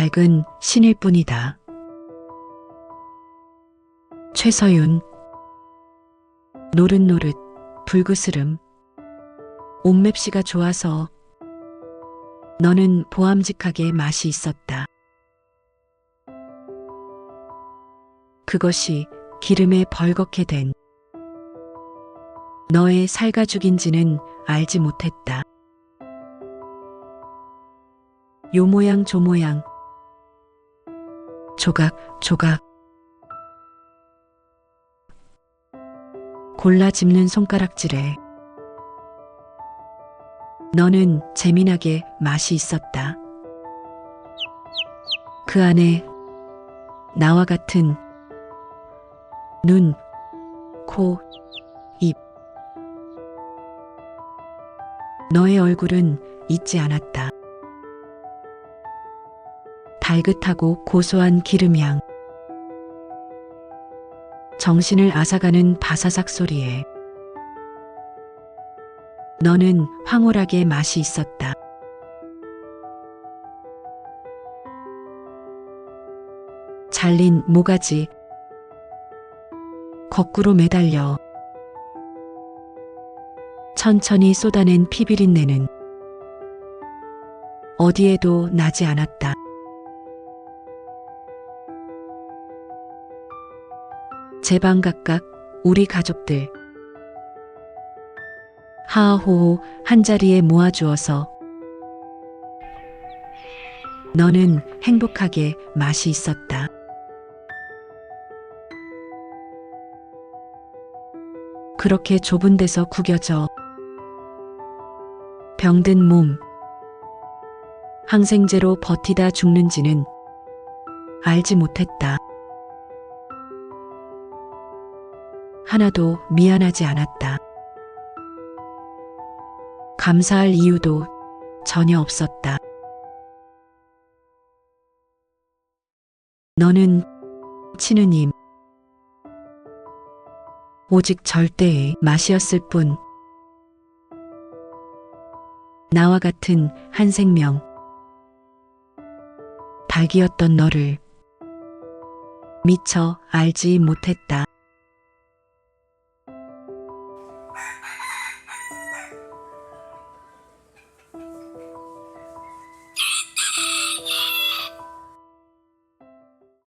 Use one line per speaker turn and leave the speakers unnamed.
밝은 신일 뿐이다. 최서윤 노릇노릇 불그스름 옷맵시가 좋아서 너는 보암직하게 맛이 있었다. 그것이 기름에 벌겋게 된 너의 살가죽인지는 알지 못했다. 요 모양 저 모양 조각 조각 골라 집는 손가락질에 너는 재미나게 맛이 있었다. 그 안에 나와 같은 눈, 코, 입. 너의 얼굴은 잊지 않았다. 달긋하고 고소한 기름향. 정신을 앗아가는 바사삭 소리에 너는 황홀하게 맛이 있었다. 잘린 모가지 거꾸로 매달려 천천히 쏟아낸 피비린내는 어디에도 나지 않았다. 제 방 각각 우리 가족들 하하호호 한자리에 모아주어서 너는 행복하게 맛이 있었다. 그렇게 좁은 데서 구겨져 병든 몸 항생제로 버티다 죽는지는 알지 못했다. 하나도 미안하지 않았다. 감사할 이유도 전혀 없었다. 너는 치느님, 오직 절대의 맛이었을 뿐. 나와 같은 한 생명, 닭이었던 너를 미처 알지 못했다.